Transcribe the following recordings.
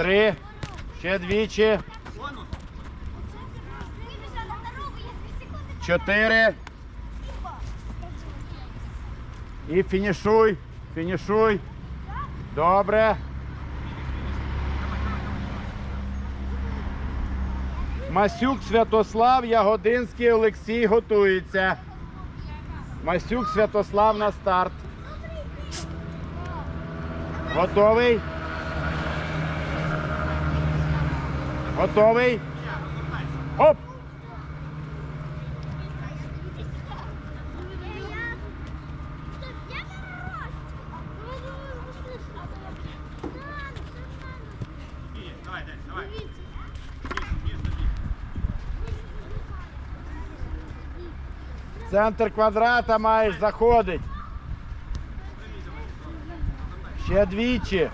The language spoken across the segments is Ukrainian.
Три. Ще двічі. Чотири. І фінішуй. Фінішуй. Добре. Масюк Святослав, Ягодинський Олексій готується. Масюк Святослав на старт. Готовий? Готовий? Оп! Центр квадрата маєш заходить. Ще двічі.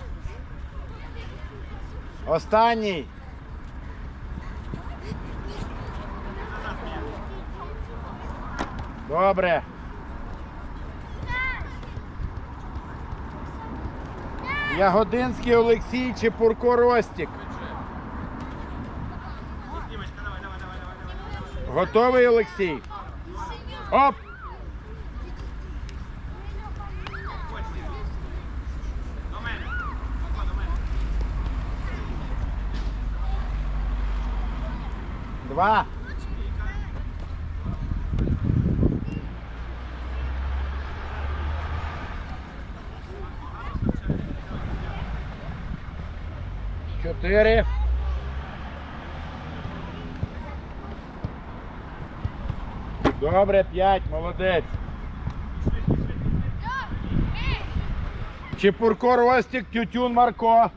Останній. Добре. Ягодинський Олексій чи Пурко Ростік. Готовий Олексій? Оп! Два. Чотири. Добре, п'ять, молодець. Чепурко Ростік, Тютюн Марко.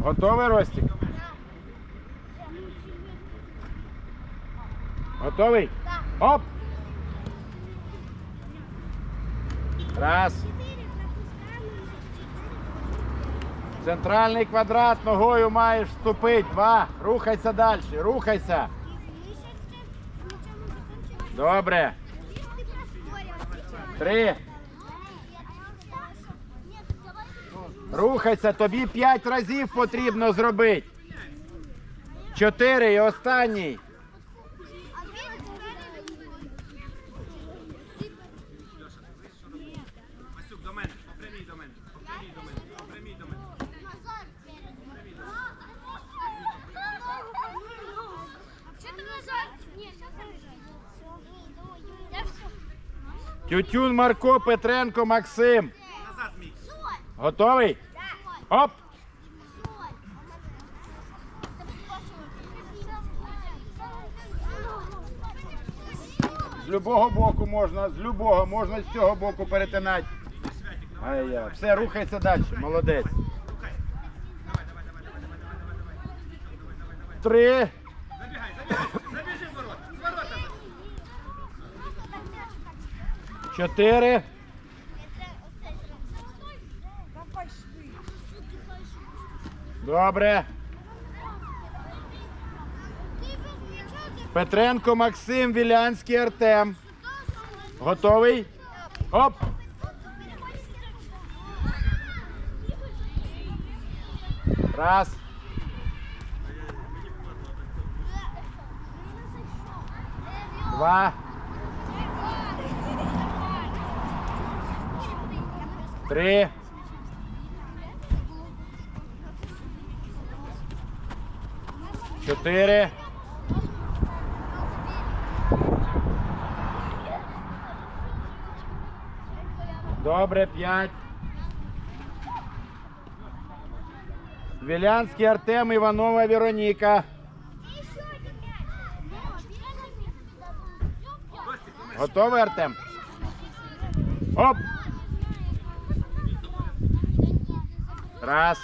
Готовий Ростік? Готовий? Оп! Раз. Центральний квадрат ногою маєш вступити. Два. Рухайся далі. Рухайся. Добре. Три. Рухайся, тобі п'ять разів потрібно зробити. Чотири і останній. Тютюн Марко, Петренко, Максим. Готовий? Оп! З любого боку можна, з любого, можна з цього боку перетинати. Ай-я. Все, рухайся далі. Молодець. Рухай. Чотири. Добре. Петренко Максим, Вілянський Артем. Готовий? Оп! Раз. Два. Три. Чотири. Добре, п'ять. Вілянський Артем, Іванова Вероніка. Готовий, Артем? Оп! Раз.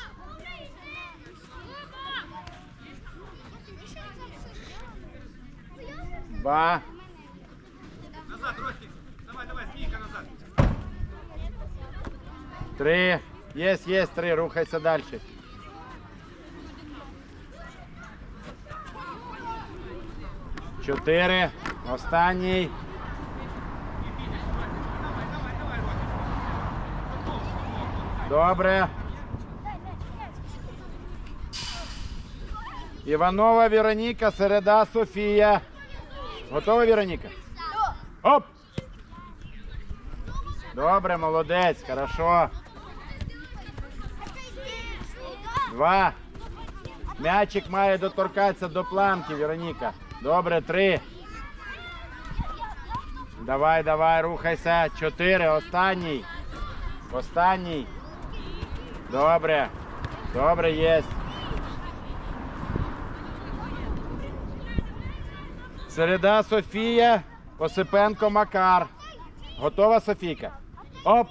Два. Назад, Ростик. Давай, давай, змійка назад. Три. Єсть, єсть, три. Рухайся далі. Чотири. Останній. Давай, давай, давай, Ростик. Добре. Іванова Вероніка, середа Софія. Готова Вероніка? Оп! Добре, молодець, хорошо. Два. М'ячик має доторкатися до планки, Вероніка. Добре, три. Давай, давай, рухайся. Чотири. Останній. Останній. Добре. Добре, є. Середа Софія, Осипенко Макар. Готова Софійка? Оп.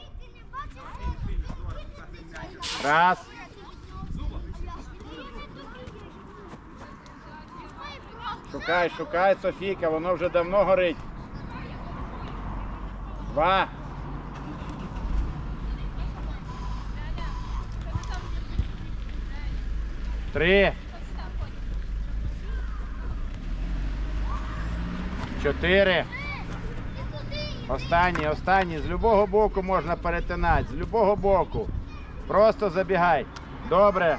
Раз. Шукай, шукай, Софійка, воно вже давно горить. Два. Три. Чотири. Останній, останній. З любого боку можна перетинати. З любого боку. Просто забігай. Добре.